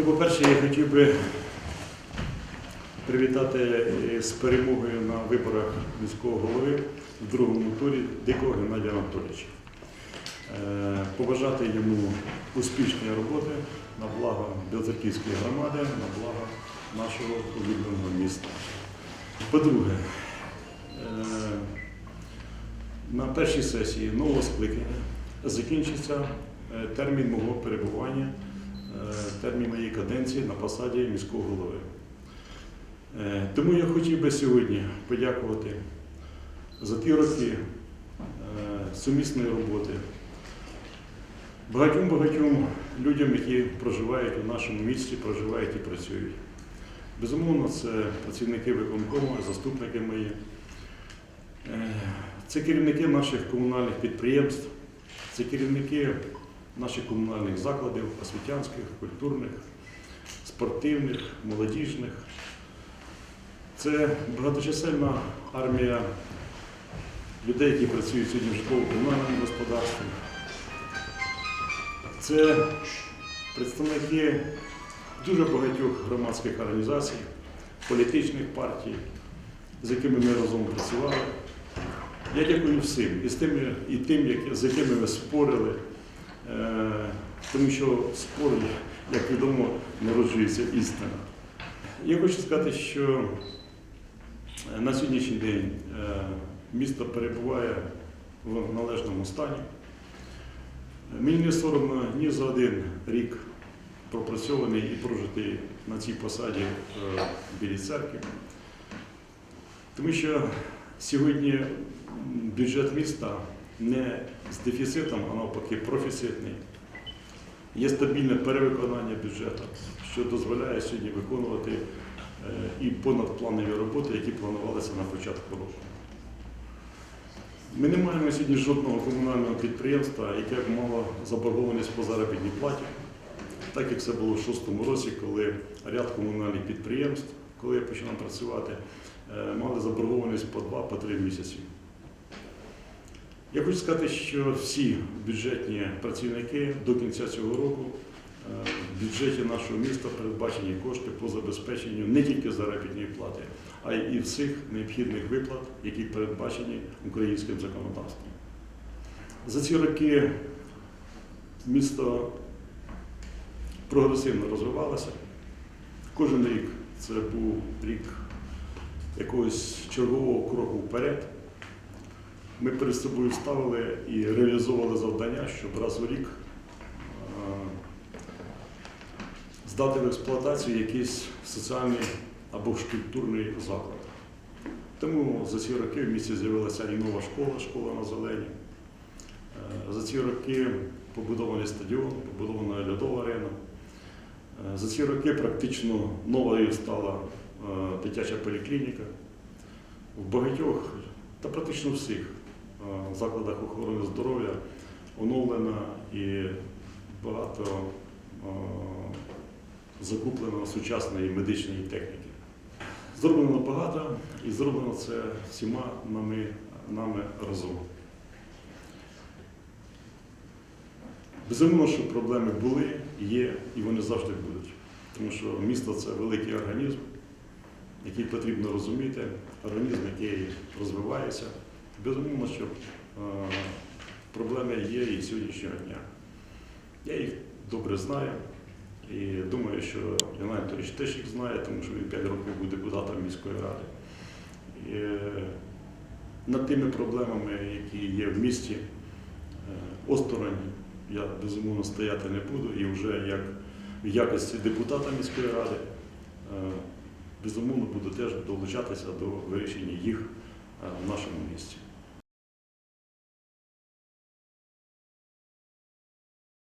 Ну, по-перше, я хотів би привітати з перемогою на виборах міського голови в другому турі Дикого Геннадія Анатолійовича. Е, Побажати йому успішної роботи на благо Білоцерківської громади, на благо нашого улюбленого міста. По-друге, е, на першій сесії нового скликання закінчиться е, термін мого перебування, термін моєї каденції на посаді міського голови. Е, Тому я хотів би сьогодні подякувати за ті роки е, сумісної роботи багатьом-багатьом людям, які проживають у нашому місті, проживають і працюють. Безумовно, це працівники виконкому, заступники мої. Е, Це керівники наших комунальних підприємств, це керівники наших комунальних закладів, освітянських, культурних, спортивних, молодіжних. Це багаточисельна армія людей, які працюють сьогодні в житлово-комунальному господарстві. Це представники дуже багатьох громадських організацій, політичних партій, з якими ми разом працювали. Я дякую всім, і, з тими, і тим, з якими ви спорили, тому що в спорі, як відомо, народжується істина. Я хочу сказати, що е, на сьогоднішній день е, місто перебуває в належному стані. Мені не соромно ні за один рік пропрацьований і прожитий на цій посаді е, в Білій церкві. Тому що сьогодні бюджет міста не з дефіцитом, а навпаки профіцитний. Є стабільне перевиконання бюджету, що дозволяє сьогодні виконувати е, і понадпланові роботи, які планувалися на початку року. Ми не маємо сьогодні жодного комунального підприємства, яке б мало заборгованість по заробітній платі, так як це було в 2006 році, коли ряд комунальних підприємств, коли я починав працювати, е, мали заборгованість по 2-3 місяці. Я хочу сказати, що всі бюджетні працівники до кінця цього року е, в бюджеті нашого міста передбачені кошти по забезпеченню не тільки заробітної плати, а й всіх необхідних виплат, які передбачені українським законодавством. За ці роки місто прогресивно розвивалося. Кожен рік це був рік якогось чергового кроку вперед. Ми перед собою ставили і реалізовували завдання, щоб раз у рік здати в експлуатацію якийсь соціальний або ж культурний заклад. Тому за ці роки в місті з'явилася і нова школа, школа на зелені. Е, За ці роки побудований стадіон, побудована льодова арена. Е, За ці роки практично новою стала е, дитяча поліклініка. В багатьох та практично всіх е, закладах охорони здоров'я оновлена і багато е, закуплено сучасної медичної техніки. Зроблено багато і зроблено це всіма нами, нами разом. Безумовно, що проблеми були, є і вони завжди будуть. Тому що місто це великий організм, який потрібно розуміти, організм, який розвивається. Безумовно, що е, проблеми є і сьогоднішнього дня. Я їх добре знаю і думаю, що Іван Анатолійович теж їх знає, тому що він 5 років був депутатом міської ради. І е, над тими проблемами, які є в місті, е, осторонь я безумовно стояти не буду і вже як в якості депутата міської ради безумовно буду теж долучатися до вирішення їх в нашому місті.